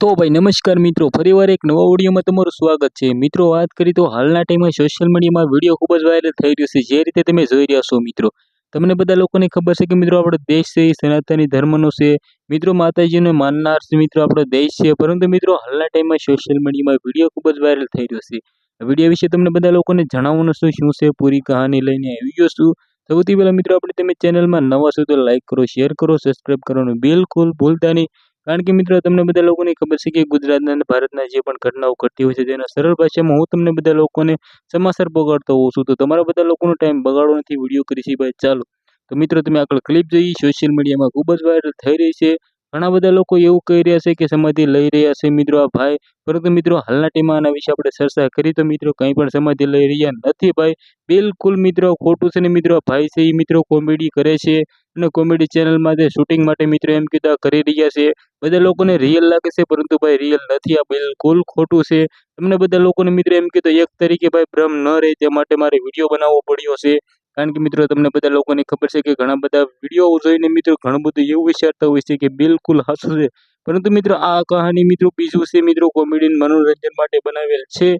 તો ભાઈ નમસ્કાર મિત્રો, ફરીવાર એક નવા ઓડિયોમાં તમારું સ્વાગત છે. મિત્રો, વાત કરી તો હાલના ટાઈમમાં સોશિયલ મીડિયામાં વીડિયો ખૂબ જ વાયરલ થઈ રહ્યો છે. જે રીતે તમે જોઈ રહ્યા છો મિત્રો. તમને બધા લોકોને ખબર છે કે મિત્રો, આપણો દેશ છે, એ સનાતની ધર્મનો છે. મિત્રો, માતાજીને માનનાર મિત્રો, આપણો દેશ છે. પરંતુ મિત્રો, હાલના ટાઈમમાં સોશિયલ મીડિયામાં વીડિયો ખૂબ જ વાયરલ થઈ રહ્યો છે. વીડિયો વિશે તમને બધા લોકોને જણાવવાનું શું શું છે, પૂરી કહાની લઈને આવી ગયો છું. સૌથી પહેલાં મિત્રો, આપણે તમે ચેનલમાં નવા છો તો લાઈક કરો શેર કરો સબસ્ક્રાઈબ કરવાનું બિલકુલ ભૂલતા નહીં. કારણ કે મિત્રો, તમને બધા લોકોને ખબર છે કે ગુજરાતના અને ભારતના જે પણ ઘટનાઓ ઘટતી હોય છે, તેના સરળ ભાષામાં હું તમને બધા લોકોને સમાચાર પગાડતો હોઉં છું. તો તમારા બધા લોકોનો ટાઈમ બગાડવો નથી, વીડિયો કરી છે ભાઈ, ચાલો. તો મિત્રો, તમે આગળ ક્લિપ જોઈ સોશિયલ મીડિયામાં ખૂબ જ વાયરલ થઈ રહી છે. ઘણા બધા લોકો એવું કહી રહ્યા છે કે સમાધિ લઈ રહ્યા છે મિત્રો આ ભાઈ. પરંતુ મિત્રો હાલના ટાઈમમાં આના વિશે આપણે ચર્ચા કરી તો મિત્રો કંઈ પણ સમાધિ લઈ રહ્યા નથી ભાઈ. બિલકુલ મિત્રો ખોટું છે ને મિત્રો ભાઈ છે એ મિત્રો કોમેડી કરે છે અને કોમેડી ચેનલમાં જે શૂટિંગ માટે મિત્રો એમ કીધા કરી રહ્યા છે. બધા લોકોને રિયલ લાગે છે પરંતુ ભાઈ રિયલ નથી આ બિલકુલ ખોટું છે. તમને બધા લોકોને મિત્રો એમ કીધું એક તરીકે ભાઈ ભ્રમ ન રહે તે માટે મારે વીડિયો બનાવવો પડ્યો છે. કારણ કે મિત્રો તમને બધા લોકોને ખબર છે કે ઘણા બધા વીડિયો જોઈને મિત્રો ઘણું બધું એવું વિચારતા હોય છે કે બિલકુલ હાસું છે પરંતુ મિત્રો આ કહાની મિત્રો બીજું છે મિત્રો કોમેડી મનોરંજન માટે બનાવેલ છે.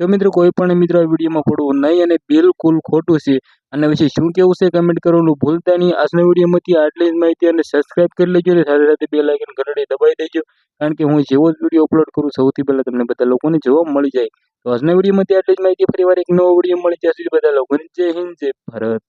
તો મિત્રો કોઈ પણ મિત્રો વિડીયોમાં પડવું નહીં અને બિલકુલ ખોટું છે આના વિશે શું કેવું છે કમેન્ટ કરવાનું ભૂલતા નહીં આજના વિડીયોમાંથી આટલી જ માહિતી અને સબસ્ક્રાઇબ કરી લેજો અને સાથે સાથે બે લાઇકન ઘંટડી દબાવી દેજો કારણ કે હું જેવો જ વીડિયો અપલોડ કરું સૌથી પહેલાં તમને બધા લોકોને જોવા મળી જાય. તો આજના વિડીયોમાંથી આટલી જ માહિતી ફરીવાર એક નવો વીડિયો મળી ત્યાં સુધી બધા લોકોને જય હિન્દ, જય ભારત.